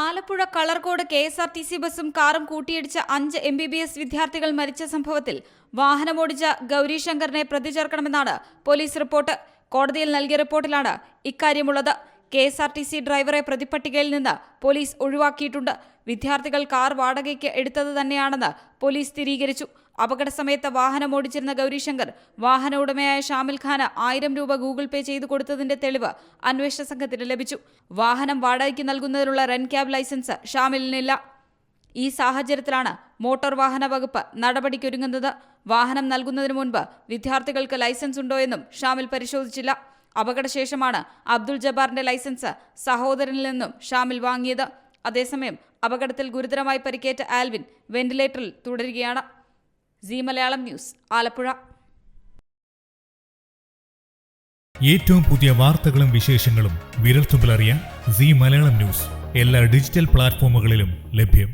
Alappuzha Kalarcode K S R T C ബസും കാറും കൂട്ടിയിടിച്ച അഞ്ച് എം ബി ബി എസ് വിദ്യാർത്ഥികൾ മരിച്ച സംഭവത്തിൽ വാഹനമോടിച്ച ഗൗരി ശങ്കറിനെ പ്രതി ചേർക്കണമെന്നാണ് പോലീസ് റിപ്പോർട്ട്. കോടതിയിൽ നൽകിയ റിപ്പോർട്ടിലാണ് ഇക്കാര്യമുള്ളത്. K S R T C ഡ്രൈവറെ പ്രതിപ്പട്ടികയിൽ നിന്ന് പോലീസ് ഒഴിവാക്കിയിട്ടുണ്ട്. വിദ്യാർത്ഥികൾ കാർ വാടകയ്ക്ക് എടുത്തത് തന്നെയാണെന്ന് പോലീസ് സ്ഥിരീകരിച്ചു. അപകട സമയത്ത് വാഹനം ഓടിച്ചിരുന്ന ഗൗരിശങ്കർ വാഹന ഉടമയായ ഷാമിൽ ഖാന് ആയിരം രൂപ ഗൂഗിൾ പേ ചെയ്തു കൊടുത്തതിന്റെ തെളിവ് അന്വേഷണ സംഘത്തിന് ലഭിച്ചു. വാഹനം വാടകയ്ക്ക് നൽകുന്നതിനുള്ള റെൻ ക്യാബ് ലൈസൻസ് ഷാമിലിനില്ല. ഈ സാഹചര്യത്തിലാണ് മോട്ടോർ വാഹന വകുപ്പ് നടപടിക്കൊരുങ്ങുന്നത്. വാഹനം നൽകുന്നതിന് മുൻപ് വിദ്യാർത്ഥികൾക്ക് ലൈസൻസ് ഉണ്ടോയെന്നും ഷാമിൽ പരിശോധിച്ചില്ല. അപകടശേഷമാണ് അബ്ദുൾ ജബ്ബാറിന്റെ ലൈസൻസ് സഹോദരനിൽ നിന്നും ഷാമിൽ വാങ്ങിയത്. അതേസമയം അപകടത്തിൽ ഗുരുതരമായി പരിക്കേറ്റ ആൽവിൻ വെന്റിലേറ്ററിൽ തുടരുകയാണ്. C Malayalam news Alappuzha. ഏറ്റവും പുതിയ വാർത്തകളും വിശേഷങ്ങളും വിരൽത്തുമ്പിലറിയാൻ സി മലയാളം ന്യൂസ് എല്ലാ ഡിജിറ്റൽ പ്ലാറ്റ്ഫോമുകളിലും ലഭ്യം.